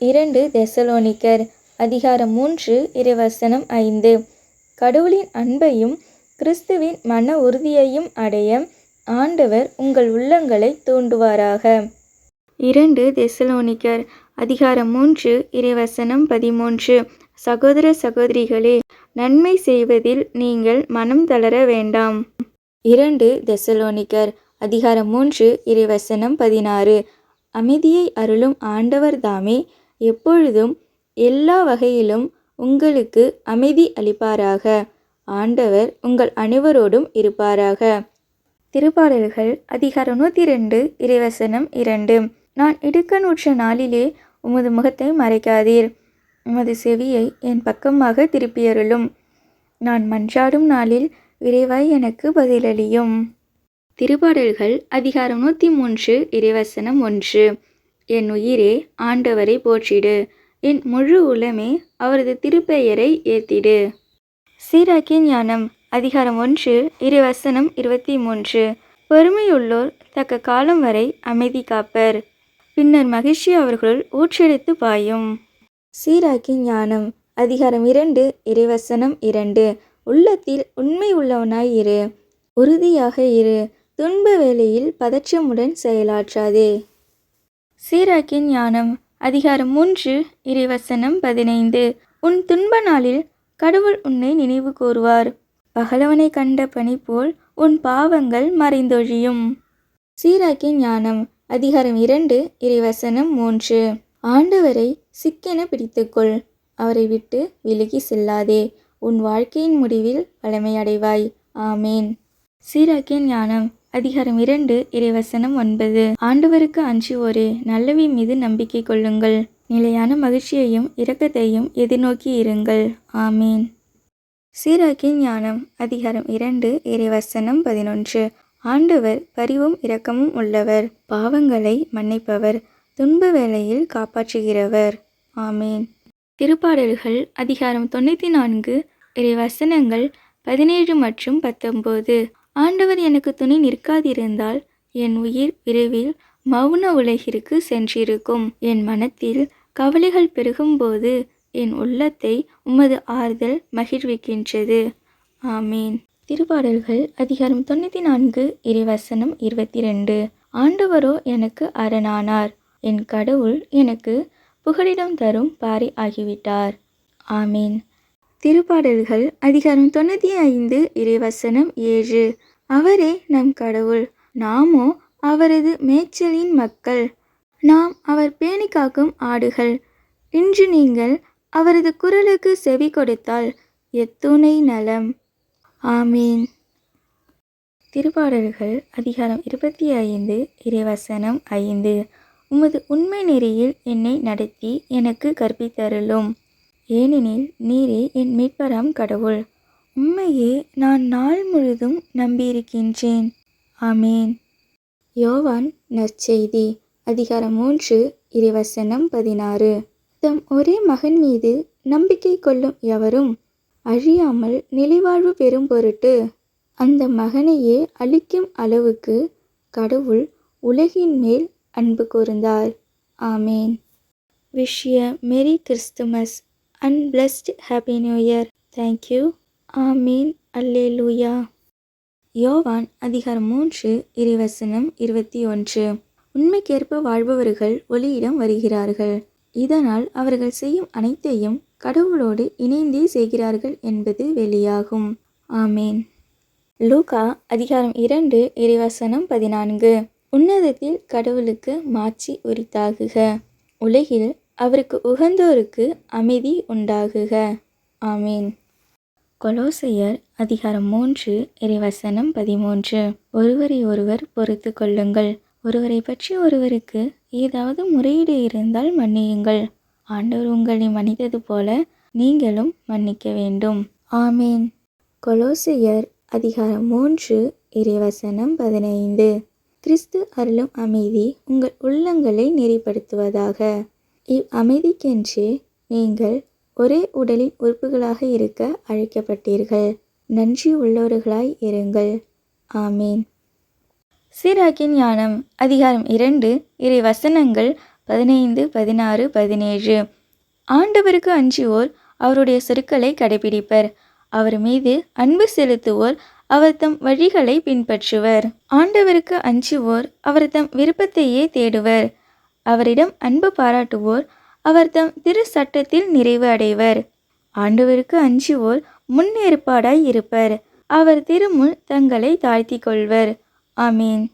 இரண்டு தெசலோனிக்கர் அதிகாரம் மூன்று இறைவசனம் ஐந்து. கடவுளின் அன்பையும் கிறிஸ்துவின் மன உறுதியையும் அடைய ஆண்டவர் உங்கள் உள்ளங்களை தூண்டுவாராக. இரண்டு தெசலோனிக்கர் அதிகாரம் மூன்று இறைவசனம் பதிமூன்று. சகோதர சகோதரிகளே நன்மை செய்வதில் நீங்கள் மனம் தளர வேண்டாம். இரண்டு தெசலோனிக்கர் அதிகாரம் மூன்று இறைவசனம் பதினாறு. அமைதியை அருளும் ஆண்டவர் தாமே. எப்பொழுதும் எல்லா வகையிலும் உங்களுக்கு அமைதி அளிப்பாராக. ஆண்டவர் உங்கள் அனைவரோடும் இருப்பாராக. திருப்பாடல்கள் அதிகாரம் நூற்றி ரெண்டு இறைவசனம் இரண்டு. நான் இடுக்கணுற்ற நாளிலே உமது முகத்தை மறைக்காதீர். உமது செவியை என் பக்கமாக திருப்பியருளும் நான் மன்றாடும் நாளில் விரைவாய் எனக்கு பதிலளியும். திருப்பாடல்கள் அதிகாரம் நூற்றி மூன்று இறைவசனம் ஒன்று. என் உயிரே ஆண்டவரை போற்றிடு என் முழு உளமே அவரது திருப்பெயரை ஏத்திடு. சீராக்கிய ஞானம் அதிகாரம் ஒன்று இறைவசனம் இருபத்தி மூன்று. பொறுமையுள்ளோர் தக்க காலம் வரை அமைதி காப்பர் பின்னர் மகிழ்ச்சி அவர்களுள் ஊற்றெடுத்து பாயும். சீராக்கி ஞானம் அதிகாரம் இரண்டு இறைவசனம் இரண்டு. உள்ளத்தில் உண்மை உள்ளவனாய் இரு உறுதியாக இரு. துன்ப வேளையில் பதற்றமுடன் செயலாற்றாதே. சீராக்கின் ஞானம் அதிகாரம் மூன்று இறைவசனம் பதினைந்து. உன் துன்ப நாளில் கடவுள் உன்னை நினைவு கூறுவார். பகலவனை கண்ட பணி போல் உன் பாவங்கள் மறைந்தொழியும். சீராக்கின் ஞானம் அதிகாரம் இரண்டு இறைவசனம் மூன்று. ஆண்டவரை சிக்கென பிடித்துக்கொள். அவரை விட்டு விலகி செல்லாதே. உன் வாழ்க்கையின் முடிவில் பழமையடைவாய் ஆமேன். சீராக்கின் ஞானம் அதிகாரம் இரண்டு இறைவசனம் ஒன்பது. ஆண்டவருக்கு அஞ்சுவோரே நல்லவை மீது நம்பிக்கை கொள்ளுங்கள். நிலையான மகிழ்ச்சியையும் இரக்கத்தையும் எதிர்நோக்கி இருங்கள். ஆமீன். சீராக்கின் ஞானம் அதிகாரம் இரண்டு இறைவசனம் பதினொன்று. ஆண்டவர் பரிவும் இரக்கமும் உள்ளவர் பாவங்களை மன்னிப்பவர் துன்ப வேளையில் காப்பாற்றுகிறவர். ஆமீன். திருப்பாடல்கள் அதிகாரம் தொண்ணூற்றி நான்கு இறைவசனங்கள் பதினேழு மற்றும் பத்தொம்போது ஆண்டவர் எனக்கு துணை நிற்காதிருந்தால் என் உயிர் விரைவில் மௌன உலகிற்கு சென்றிருக்கும். என் மனத்தில் கவலைகள் பெருகும்போது என் உள்ளத்தை உமது ஆறுதல் மகிழ்விக்கின்றது. ஆமீன். திருப்பாடல்கள் அதிகாரம் தொண்ணூற்றி நான்கு இறைவசனம் இருபத்தி ரெண்டு ஆண்டவரோ எனக்கு அரணானார். என் கடவுள் எனக்கு புகலிடம் தரும் பாரி ஆகிவிட்டார். ஆமீன். திருப்பாடல்கள் அதிகாரம் தொண்ணூற்றி ஐந்து இறைவசனம் ஏழு. அவரே நம் கடவுள். நாமோ அவரது மேய்ச்சலின் மக்கள். நாம் அவர் பேணி காக்கும் ஆடுகள். இன்று நீங்கள் அவரது குரலுக்கு செவி கொடுத்தால் எத்துணை நலம். ஆமீன். திருப்பாடல்கள் அதிகாரம் இருபத்தி ஐந்து இறைவசனம் ஐந்து. உமது உண்மை நெறியில் என்னை நடத்தி எனக்கு கற்பித்தருளும். ஏனெனில் நீரே என் மீட்பராம் கடவுள். உண்மையே நான் நாள் முழுதும் நம்பியிருக்கின்றேன். ஆமேன். யோவான் நற்செய்தி அதிகாரம் மூன்று இறைவசனம் பதினாறு. தம் ஒரே மகன் மீது நம்பிக்கை கொள்ளும் எவரும் அழியாமல் நிலைவாழ்வு பெறும் பொருட்டு அந்த மகனையே அழிக்கும் அளவுக்கு கடவுள் உலகின் மேல் அன்பு கூர்ந்தார். Amen. Wish you merry Christmas. And blessed happy new year thank you amen hallelujah யோவான் அதிகாரம் மூன்று இறைவசனம் இருபத்தி ஒன்று. உண்மைக்கேற்ப வாழ்பவர்கள் ஒளியிடம் வருகிறார்கள். இதனால் அவர்கள் செய்யும் அனைத்தையும் கடவுளோடு இணைந்தே செய்கிறார்கள் என்பது வெளியாகும். ஆமேன். லூகா அதிகாரம் இரண்டு இறைவசனம் பதினான்கு. உன்னதத்தில் கடவுளுக்கு மாட்சி உரித்தாகுக. உலகில் அவருக்கு உகந்தோருக்கு அமைதி உண்டாகுக. ஆமீன். கொலோசையர் அதிகாரம் மூன்று இறைவசனம் பதிமூன்று. ஒருவரை ஒருவர் பொறுத்து கொள்ளுங்கள். ஒருவரை பற்றி ஒருவருக்கு ஏதாவது முறையீடு இருந்தால் மன்னியுங்கள். ஆண்டவர் உங்களை மன்னித்தது போல நீங்களும் மன்னிக்க வேண்டும். ஆமீன். கொலோசையர் அதிகாரம் மூன்று இறைவசனம் பதினைந்து. கிறிஸ்து அருளும் அமைதி உங்கள் உள்ளங்களை நெறிப்படுத்துவதாக. இவ் அமைதிக்கென்றே நீங்கள் ஒரே உடலின் உறுப்புகளாக இருக்க அழைக்கப்பட்டீர்கள். நன்றி உள்ளவர்களாய் இருங்கள். ஆமீன். சீராக்கின் ஞானம் அதிகாரம் இரண்டு இறை வசனங்கள் பதினைந்து பதினாறு பதினேழு. ஆண்டவருக்கு அஞ்சுவோர் அவருடைய சொற்களை கடைபிடிப்பர். அவர் மீது அன்பு செலுத்துவோர் அவர் தம் வழிகளை பின்பற்றுவர். ஆண்டவருக்கு அஞ்சுவோர் அவர் தம் விருப்பத்தையே தேடுவர். அவரிடம் அன்பு பாராட்டுவோர் அவர் தம் திரு சட்டத்தில் நிறைவு அடைவர். ஆண்டவருக்கு அஞ்சுவோர் முன்னேற்பாடாய் இருப்பர். அவர் திருமுன் தங்களை தாழ்த்திக் கொள்வர். ஆமீன்.